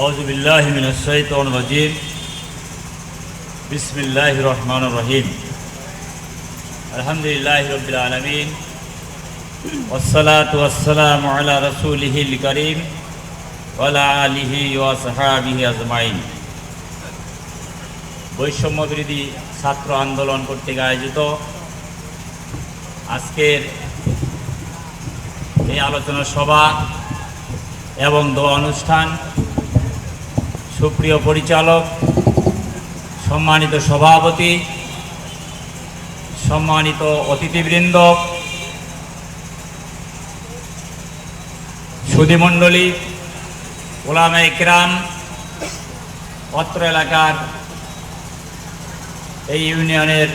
আউজবিল্লাহিমিনজিম বিসমিল্লাহ রহমান রহিম। আলহামদুলিল্লাহ রবিল আলমিন। ওসলাত ওসালাম আলা রসুলহিল করিম ওলা আলিহি ওয়াসাহাবিহি আজমাইন। বৈষম্য বিরোধী ছাত্র আন্দোলন কর্তৃক আয়োজিত আজকের এই আলোচনা সভা এবং দোয়া অনুষ্ঠান সুপ্রিয় পরিচালক, সম্মানিত সভাপতি, সম্মানিত অতিথিবৃন্দ, সুধীমণ্ডলী, ওলামা ইকরাম, অত্র এলাকার এই ইউনিয়নের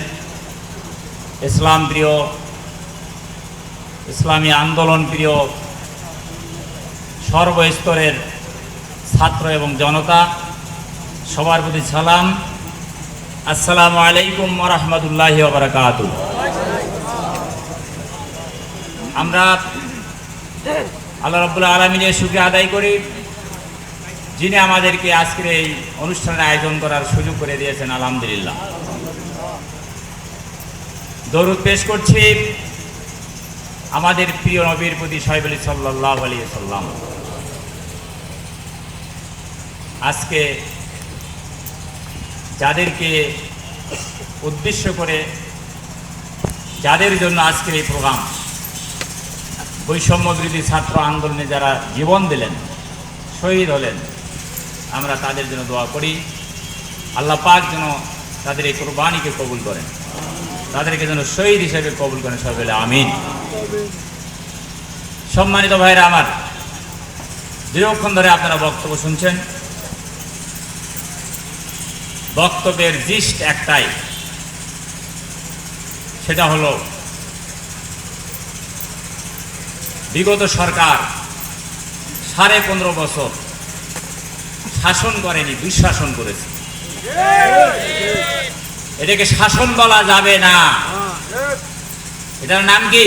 ইসলাম প্রিয়, ইসলামী আন্দোলন প্রিয় সর্বস্তরের ছাত্র এবং জনতা, সবার প্রতি সালাম। আসসালামু আলাইকুম রহমতুল্লাহ বারকাত আমরা আল্লাহ রব্বুল্লাহ আলমিনের সুখে আদায় করি। যিনি আমাদেরকে আজকের এই অনুষ্ঠানের আয়োজন করার সুযোগ করে দিয়েছেন, আলহামদুলিল্লাহ। দরুদ পেশ করছি আমাদের প্রিয় নবীর প্রতি সাহেব আলী সাল্লাহ আলী সাল্লাম আজকে যাদেরকে উদ্দেশ্য করে, যাদের জন্য আজকের এই প্রোগ্রাম, বৈষম্য বিরোধী ছাত্র আন্দোলনে যারা জীবন দিলেন, শহীদ হলেন, আমরা তাদের জন্য দোয়া করি। আল্লাহ পাক যেন তাদের এই কোরবানিকে কবুল করেন। তাদেরকে যেন শহীদ হিসেবে কবুল করেন সবাই আমিন। সম্মানিত ভাইরা আমার, দীর্ঘক্ষণ ধরে আপনারা বক্তব্য শুনছেন। বক্তব্যের জিস্ট একটাই। সেটা হলো, বিগত সরকার সাড়ে পনেরো বছর শাসন করেনি, দুঃশাসন করেছে। এটাকে শাসন বলা যাবে না। এটার নাম কি?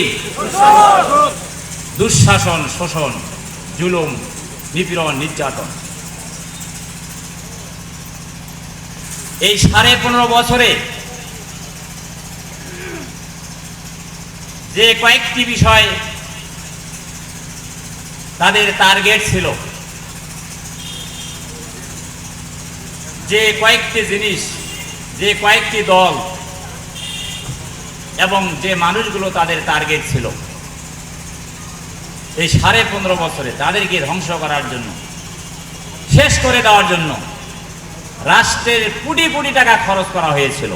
দুঃশাসন, শোষণ, জুলুম, নিপীড়ন, নির্যাতন। এই সাড়ে পনেরো বছরে যে কয়েকটি বিষয় তাদের টার্গেট ছিল, যে কয়েকটি জিনিস, যে কয়েকটি দল এবং যে মানুষগুলো তাদের টার্গেট ছিল, এই সাড়ে পনেরো বছরে তাদেরকে ধ্বংস করার জন্য, শেষ করে দেওয়ার জন্য রাষ্ট্রের কোটি কোটি টাকা খরচ করা হয়েছিল।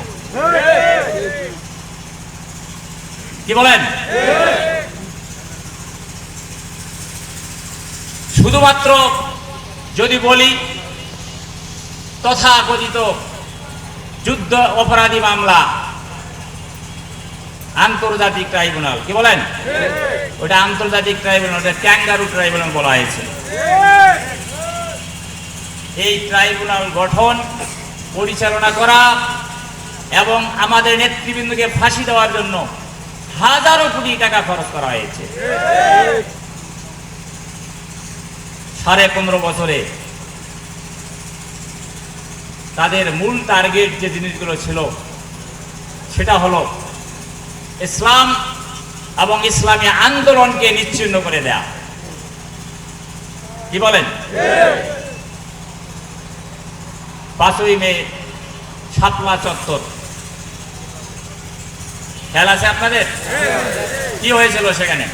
কি বলেন? শুধুমাত্র যদি বলি, তথাকথিত যুদ্ধ অপরাধী মামলা, আন্তর্জাতিক ট্রাইব্যুনাল, কি বলেন? ওটা আন্তর্জাতিক ট্রাইব্যুনাল, ওটা ক্যাঙ্গারু ট্রাইব্যুনাল বলা হয়েছে। এই ট্রাইব্যুনাল গঠন, পরিচালনা করা এবং আমাদের নেতৃবৃন্দকে ফাঁসি দেওয়ার জন্য হাজারো কোটি টাকা খরচ করা হয়েছে। সাড়ে পনেরো বছরে তাদের মূল টার্গেট যে জিনিসগুলো ছিল, সেটা হলো ইসলাম এবং ইসলামী আন্দোলনকে নিচ্ছিন্ন করে দেয়া। কি বলেন? পাঁচই মে সাতলা চত্বর খেয়াল আছে আপনাদের? কি হয়েছিল সেখানে?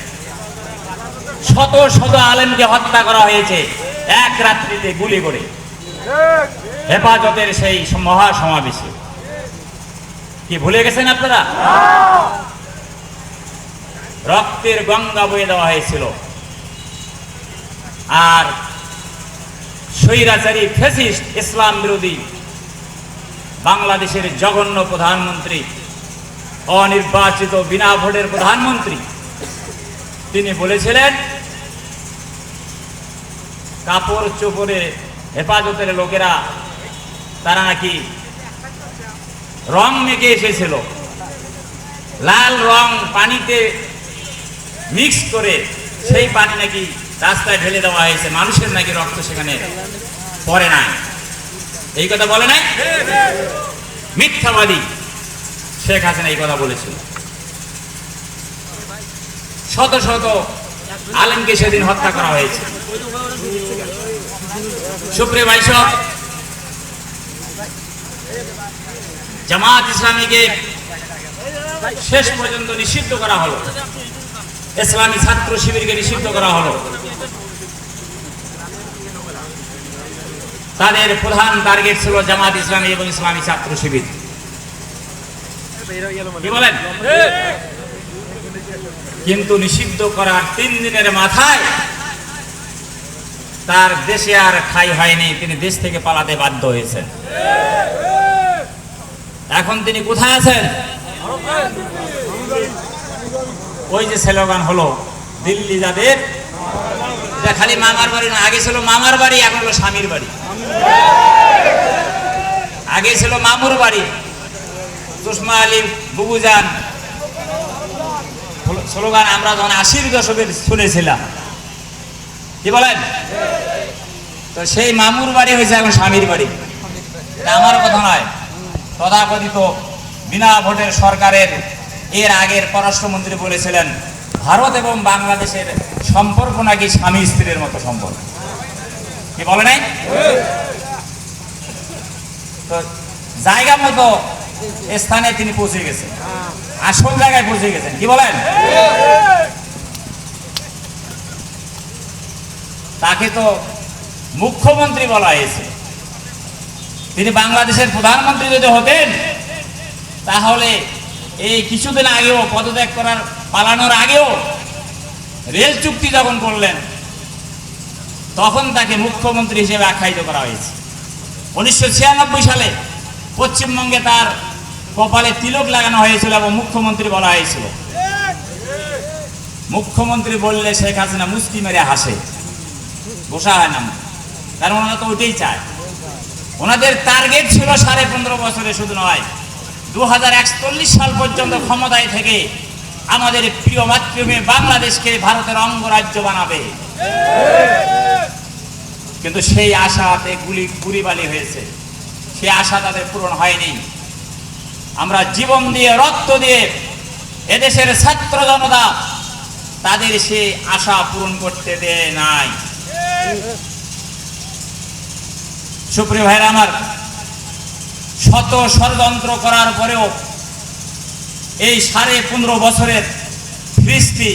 শত শত আলেমকে হত্যা করা হয়েছে এক রাত্রিতে গুলি করে। হেফাজতের সেই মহা সমাবেশে কি ভুলে গেছেন আপনারা? রক্তের গঙ্গা বয়ে দেওয়া হয়েছিল। আর স্বৈরাচারী ফেসিস্ট ইসলাম বিরোধী বাংলাদেশের জঘন্য প্রধানমন্ত্রী, অনির্বাচিত বিনা ভোটের প্রধানমন্ত্রী, তিনি বলেছিলেন, কাপড় চোপড়ে হেফাজতের লোকেরা, তারা নাকি রং মেখে এসেছিল। লাল রং পানিতে মিক্স করে সেই পানি নাকি রাস্তায় ঢেলে দেওয়া হয়েছে। মানুষের নাকি রক্ত সেখানে পরে নাই। এই কথা বলে নাই? মিথ্যাবাদী। শেখ হাসিনা এই কথা বলেছিল। শত শত আলেমকে সেদিন হত্যা করা হয়েছে। সুপ্রিয় ভাইসব জামাত ইসলামীকে শেষ পর্যন্ত নিষিদ্ধ করা হলো। ইসলামী ছাত্র শিবিরকে নিষিদ্ধ করা হলো। তাদের প্রধান টার্গেট ছিল জামাত ইসলামী এবং ইসলামী ছাত্র শিবির। বলেন? কিন্তু নিষিদ্ধ করার তিন দিনের মাথায় তার দেশে আর ঠাই হয়নি, তিনি দেশ থেকে পালাতে বাধ্য হয়েছেন। এখন তিনি কোথায় আছেন? ওই যে স্লোগান হলো, দিল্লি যাদের খালি মামার বাড়ি না, আগে ছিল মামার বাড়ি, এখন হলো স্বামীর বাড়ি। আগে ছিল মামুর বাড়ি চশমা আলী বুবুজান। স্লোগান, আমরা যখন আশির দশকের শুনেছিলাম। কি বলেন? তো সেই মামুর বাড়ি হয়েছে এখন স্বামীর বাড়ি। আমার কথা নয়। তথাকথিত বিনা ভোটের সরকারের, এর আগের পররাষ্ট্রমন্ত্রী বলেছিলেন, ভারত এবং বাংলাদেশের সম্পর্ক নাকি স্বামী স্ত্রীর মতো সম্পর্ক। কি বলে নাই? জায়গা মতো স্থানে তিনি পৌঁছে গেছেন। আসল জায়গায় পৌঁছে গেছেন। কি বলেন? তাকে তো মুখ্যমন্ত্রী বলা হয়েছে। তিনি বাংলাদেশের প্রধানমন্ত্রী যদি হতেন, তাহলে এই কিছুদিন আগেও পদত্যাগ করার, পালানোর আগেও রেল চুক্তি যখন করলেন তখন তাকে মুখ্যমন্ত্রী হিসেবে আখ্যায়িত করা হয়েছে। উনিশশো ছিয়ানব্বই সালে পশ্চিমবঙ্গে তার কপালে তিলক লাগানো হয়েছিল এবং মুখ্যমন্ত্রী বলা হয়েছিল। মুখ্যমন্ত্রী বললে শেখ হাসিনা মুস্কি মেরে হাসে। বসা হয় না কারণ ওনারা তো ওইটাই চায়। ওনাদের টার্গেট ছিল সাড়ে পনেরো বছরে শুধু নয় দু সাল পর্যন্ত ক্ষমতায় থেকে আমাদের প্রিয় মাতৃভূমি বাংলাদেশকে ভারতের অঙ্গরাজ্য বানাবে। কিন্তু সেই আশাতে গুলি, গুলিবালি হয়েছে। সেই আশা তাদের পূরণ হয়নি। আমরা জীবন দিয়ে, রক্ত দিয়ে এদেশের ছাত্র জনতা তাদের সেই আশা পূরণ করতে দেয় নাই। সুপ্রিয় ভাইরা আমার, শত ষড়যন্ত্র করার পরেও এই সাড়ে পনেরো বছরের ফিরিস্তি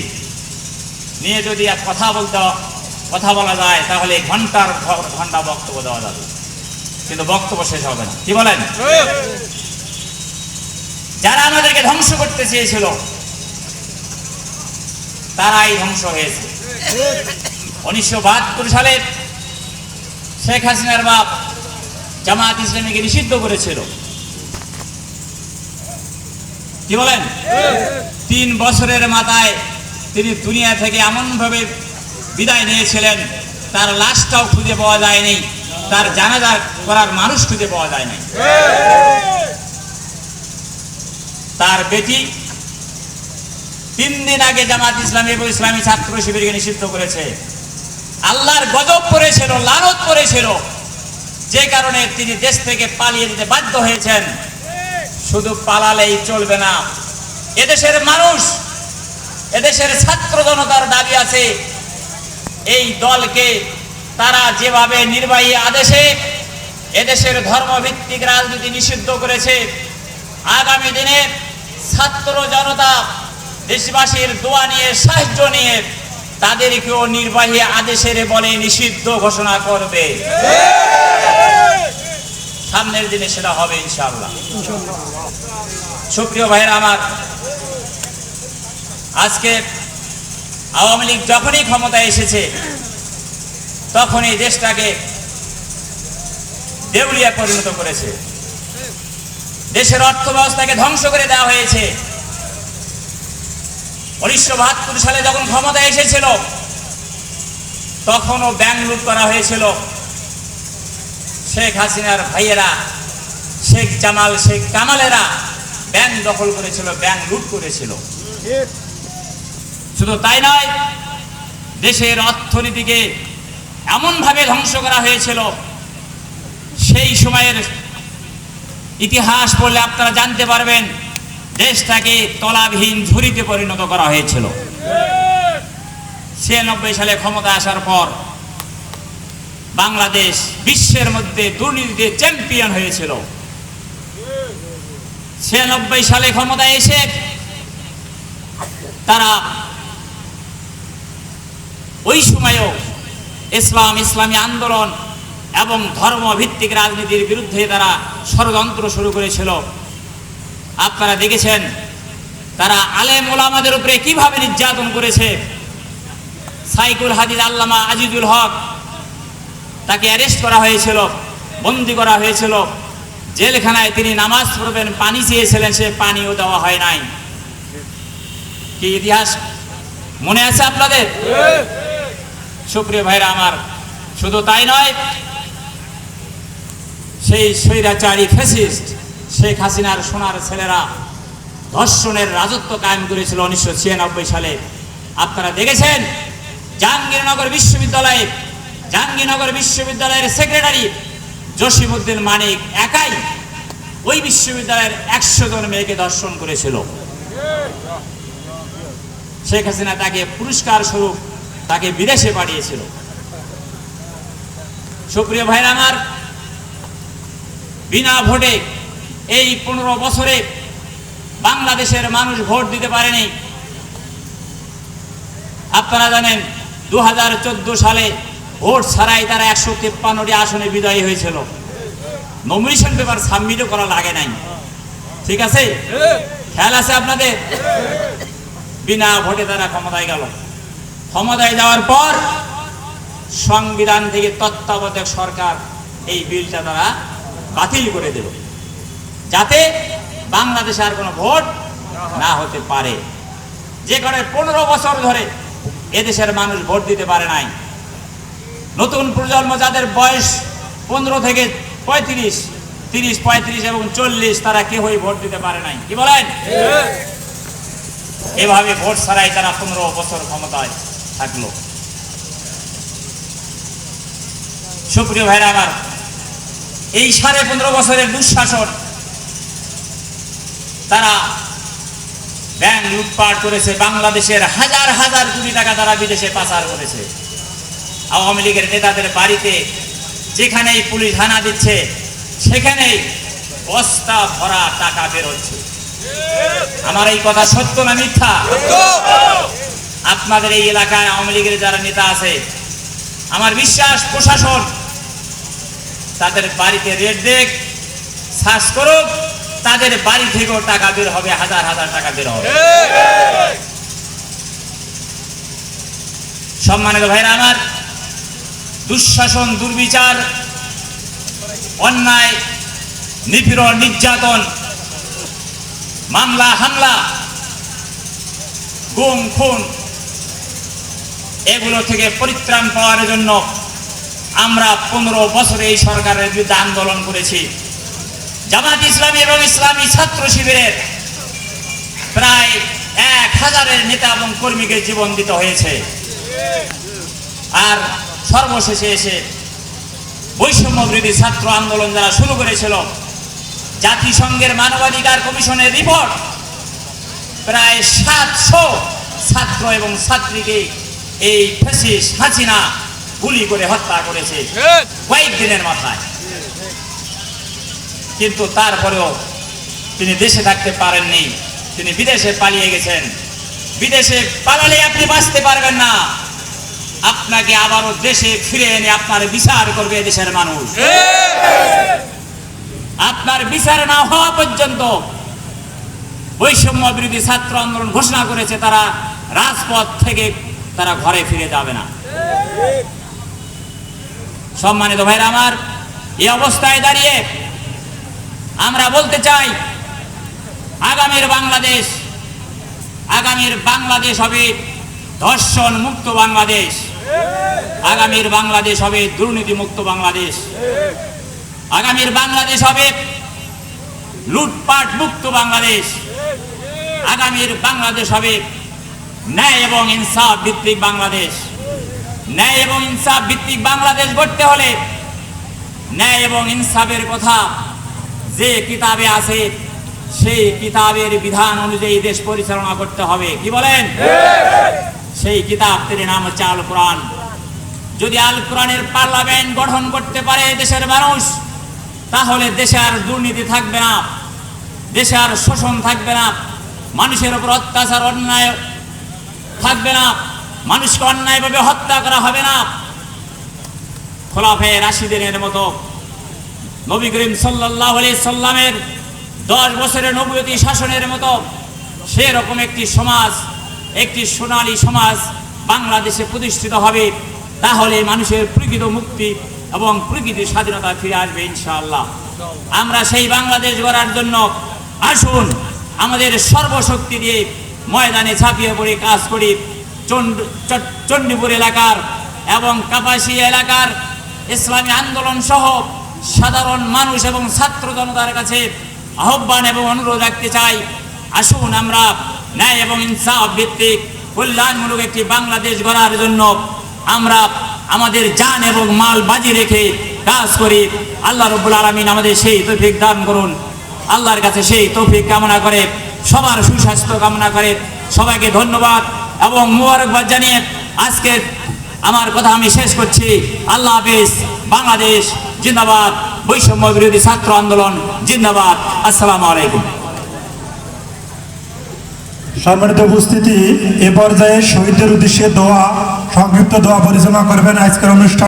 নিয়ে যদি এক কথা বলতে কথা বলা যায়, তাহলে ঘণ্টার ঘণ্টা বক্তব্য দেওয়া যাবে। কিন্তু বক্তব্য শেষ হবে না। কি বলেন? যারা আমাদেরকে ধ্বংস করতে চেয়েছিল, তারাই ধ্বংস হয়েছে। উনিশশো বাহাত্তর সালে শেখ হাসিনার বাপ জামাত ইসলামীকে নিষিদ্ধ করেছিল। কি বলেন? তিন বছরের মাথায় তিনি দুনিয়া থেকে এমনভাবে বিদায় নিয়েছিলেন, তার লাশটাও খুঁজে পাওয়া যায়নি, তার জানাজা করার মানুষ খুঁজে পাওয়া যায়নি। তার বেটি তিন দিন আগে জামাত ইসলামী এবং ইসলামী ছাত্র শিবিরকে নিষিদ্ধ করেছে। আল্লাহর গজব পড়েছিল, লানত পড়েছিল। যে কারণে তিনি দেশ থেকে পালিয়ে যেতে বাধ্য হয়েছেন। শুধু পালালেই চলবে না। এদেশের মানুষ এদেশের ছাত্র জনতার দাবি আছে, এই দলকে তারা যেভাবে নির্বাহী আদেশে এদেশের ধর্মভিত্তিক রাজনীতি নিষিদ্ধ করেছে, আগামী দিনে ছাত্র জনতা দেশবাসীর দোয়া নিয়ে, সাহায্য নিয়ে তাদেরকেও নির্বাহী আদেশের বলে নিষিদ্ধ ঘোষণা করবে। সামনের দিনে সেটা হবে ইনশাআল্লাহ। সুপ্রিয় ভাইয়েরা আমার আজকে আওয়ামী লীগ যখনই ক্ষমতায় এসেছে, তখনই দেশটাকে দেউলিয়া পরিণত করেছে। দেশের অর্থ ব্যবস্থাকে ধ্বংস করে দেওয়া হয়েছে। উনিশশো বাহাত্তর সালে যখন ক্ষমতা এসেছিল, তখনও ব্যাংক লুট করা হয়েছিল। শেখ হাসিনার ভাইয়েরা, শেখ জামাল, শেখ কামালেরা ব্যাংক দখল করেছিল, ব্যাংক লুট করেছিল। শুধু তাই নয়, দেশের অর্থনীতিকে এমনভাবে ধ্বংস করা হয়েছিল, সেই সময়ের ইতিহাস পড়লে আপনারা জানতে পারবেন, দেশটাকে তলাবিহীন ঝুড়িতে পরিণত করা হয়েছিল। ছিয়ানব্বই সালে ক্ষমতা আসার পর বাংলাদেশ বিশ্বের মধ্যে দুর্নীতিতে চ্যাম্পিয়ন হয়েছিল। ছিয়ানব্বই সালে ক্ষমতায় এসে তারা ওই সময়েও ইসলাম, ইসলামী আন্দোলন এবং ধর্মভিত্তিক রাজনীতির বিরুদ্ধে তারা ষড়যন্ত্র শুরু করেছিল। আপনারা দেখেছেন, তারা আলেম ওলামাদের উপরে কীভাবে নির্যাতন করেছে। সাইকুল হাদিদ আল্লামা আজিজুল হক তাকে অ্যারেস্ট করা হয়েছিল, বন্দি করা হয়েছিল। জেলখানায় তিনি নামাজ পড়বেন, পানি চেয়েছিলেন, সে পানিও দেওয়া হয় নাই। কি ইতিহাস মনে আছে আপনাদের? সুপ্রিয় ভাইরা আমার, শুধু তাই নয়, সেই স্বৈরাচারী ফেসিস্ট শেখ হাসিনার সোনার ছেলেরা ধর্ষণের রাজত্ব কায়েম করেছিল উনিশশো ছিয়ানব্বই সালে। আপনারা দেখেছেন, জাহাঙ্গীরনগর বিশ্ববিদ্যালয়ে, জাহাঙ্গীরনগর বিশ্ববিদ্যালয়ের সেক্রেটারি জসিমউদ্দিন মানিক একাই ওই বিশ্ববিদ্যালয়ের একশো জন মেয়েকে ধর্ষণ করেছিল। শেখ হাসিনা তাকে পুরস্কার স্বরূপ তাকে বিদেশে পাঠিয়েছিল। সুপ্রিয় ভাইরা আমার বিনা ভোটে এই পনেরো বছরে বাংলাদেশের মানুষ ভোট দিতে পারেনি। আপনারা জানেন দু হাজার চোদ্দ সালে ভোট ছাড়াই তারা একশো তিপ্পান্নটি আসনে বিজয়ী হয়েছিল। নমিনেশন পেপার সাবমিটও করা লাগে নাই। ঠিক আছে? খেয়াল আছে আপনাদের? বিনা ভোটে তারা ক্ষমতায় গেল। ক্ষমতায় যাওয়ার পর সংবিধান থেকে তত্ত্বাবধায়ক সরকার এই বিলটা তারা বাতিল করে দিল। যাতে বাংলাদেশে আর কোনো ভোট না হতে পারে। যে কারণে পনেরো বছর ধরে এদেশের মানুষ ভোট দিতে পারে নাই। নতুন প্রজন্ম যাদের বয়স পনেরো থেকে পঁয়ত্রিশ তিরিশ পঁয়ত্রিশ এবং চল্লিশ তারা কেউই ভোট দিতে পারে নাই। কি বলেন? এভাবে ভোট ছাড়াই তারা পনেরো বছর ক্ষমতায় থাকল সুপ্রিয় ভাইরা আমার, এই সাড়ে পনেরো বছরের দুঃশাসন, তারা ব্যাংক লুটপাট করেছে, বাংলাদেশের হাজার হাজার কোটি টাকা তারা বিদেশে পাচার করেছে। আওয়ামী লীগের নেতাদের বাড়িতে যেখানেই পুলিশ হানা দিচ্ছে, সেখানেই বস্তা ভরা টাকা বেরোচ্ছে। আমার এই কথা সত্য না মিথ্যা? আপনাদের এই এলাকায় আওয়ামী লীগের যারা নেতা আছে, আমার বিশ্বাস প্রশাসন তাদের বাড়িতে রেট দেখ শ্বাস করুক, তাদের বাড়ি থেকেও টাকা বের হবে, হাজার হাজার টাকা বের হবে। সম্মানিত ভাইরা আমার, দুঃশাসন, দুর্বিচার, অন্যায়, নিপীড়ন, নির্যাতন, মামলা, হামলা, গুম, খুন এগুলো থেকে পরিত্রাণ পাওয়ার জন্য আমরা পনেরো বছরে এই সরকারের বিরুদ্ধে আন্দোলন করেছি। জামাত ইসলামী এবং ইসলামী ছাত্র শিবিরের প্রায় এক হাজারের নেতা এবং কর্মীকে জীবন দিতে হয়েছে। আর সর্বশেষে এসে বৈষম্য বিরোধী ছাত্র আন্দোলন যারা শুরু করেছিল, জাতিসংঘের মানবাধিকার কমিশনের রিপোর্ট প্রায় সাতশো ছাত্র এবং ছাত্রীকে এই ফেসিস হাসিনা গুলি করে হত্যা করেছে। কয়েকদিনের মাথায়। কিন্তু তারপরেও তিনি দেশে থাকতে পারেননি। তিনি বিদেশে পালিয়ে গেছেন। বিদেশে পালালে আপনি বাঁচতে পারবেন না। আপনাকে আবারও দেশে ফিরে এনে আপনার বিচার করবে দেশের মানুষ। আপনার বিচার না হওয়া পর্যন্ত বৈষম্য বিরোধী ছাত্র আন্দোলন ঘোষণা করেছে তারা। রাজপথ থেকে তারা ঘরে ফিরে যাবে না। সম্মানিত ভাইরা আমার, এই অবস্থায় দাঁড়িয়ে আমরা বলতে চাই, আগামীর বাংলাদেশ আগামীর বাংলাদেশ হবে ধর্ষণ মুক্ত বাংলাদেশ। আগামীর বাংলাদেশ হবে দুর্নীতি মুক্ত বাংলাদেশ। আগামীর বাংলাদেশ হবে লুটপাট মুক্ত বাংলাদেশ। আগামীর বাংলাদেশ হবে ন্যায় এবং ইনসাফ ভিত্তিক বাংলাদেশ। ন্যায় এবং ইনসাফ ভিত্তিক বাংলাদেশ গড়তে হলে ন্যায় এবং ইনসাফের কথা যে কিতাবে আছে, সেই কিতাবের বিধান অনুযায়ী দেশ পরিচালনা করতে হবে। কি বলেন? সেই কিতাব কিতাবটির নাম হচ্ছে আল কোরআন। যদি আল কোরআনের পার্লামেন্ট গঠন করতে পারে দেশের মানুষ, তাহলে দেশে আর দুর্নীতি থাকবে না, দেশে আর শোষণ থাকবে না, মানুষের উপর অত্যাচার, অন্যায় থাকবে না। মানুষকে অন্যায়ভাবে হত্যা করা হবে না। খোলাফে রাশিদিনের মতো নবী করিম সাল্লাহ সাল্লামের দশ বছরের নবতী শাসনের মতো সেরকম একটি সমাজ, একটি সোনালী সমাজ বাংলাদেশে প্রতিষ্ঠিত হবে, তাহলে মানুষের প্রকৃত মুক্তি এবং প্রকৃত স্বাধীনতা ফিরে আসবে ইনশাআল্লাহ। আমরা সেই বাংলাদেশ গড়ার জন্য আসুন, আমাদের সর্বশক্তি দিয়ে ময়দানে ছাপিয়ে পড়ে কাজ করি চণ্ডীপুর এলাকার এবং কাপাসিয়া এলাকার ইসলামী আন্দোলন সহ সাধারণ মানুষ এবং ছাত্র জনতার কাছে আহ্বান এবং অনুরোধ রাখতে চাই। আসুন আমরা ন্যায় এবং ইনসাফ ভিত্তিক কল্যাণমূলক একটি বাংলাদেশ গড়ার জন্য আমরা আমাদের জান এবং মাল বাজি রেখে কাজ করি। আল্লাহ রব্বুল আলমিন আমাদের সেই তৌফিক দান করুন। আল্লাহর কাছে সেই তৌফিক কামনা করে। সবার সুস্বাস্থ্য কামনা করে সবাইকে ধন্যবাদ এবং মুবারকবাদ জানিয়ে আজকে আমার কথা আমি শেষ করছি। আল্লাহ হাফিজ, বাংলাদেশ জিন্দাবাদ, বৈষম্য বিরোধী ছাত্র আন্দোলন জিন্দাবাদ। আসসালামু আলাইকুম। সম্মানিত উপস্থিতি, এ পর্যায়ে শহীদদের উদ্দেশ্যে দোয়া, সংক্ষিপ্ত দোয়া পরিচালনা করবেন আজকের অনুষ্ঠান।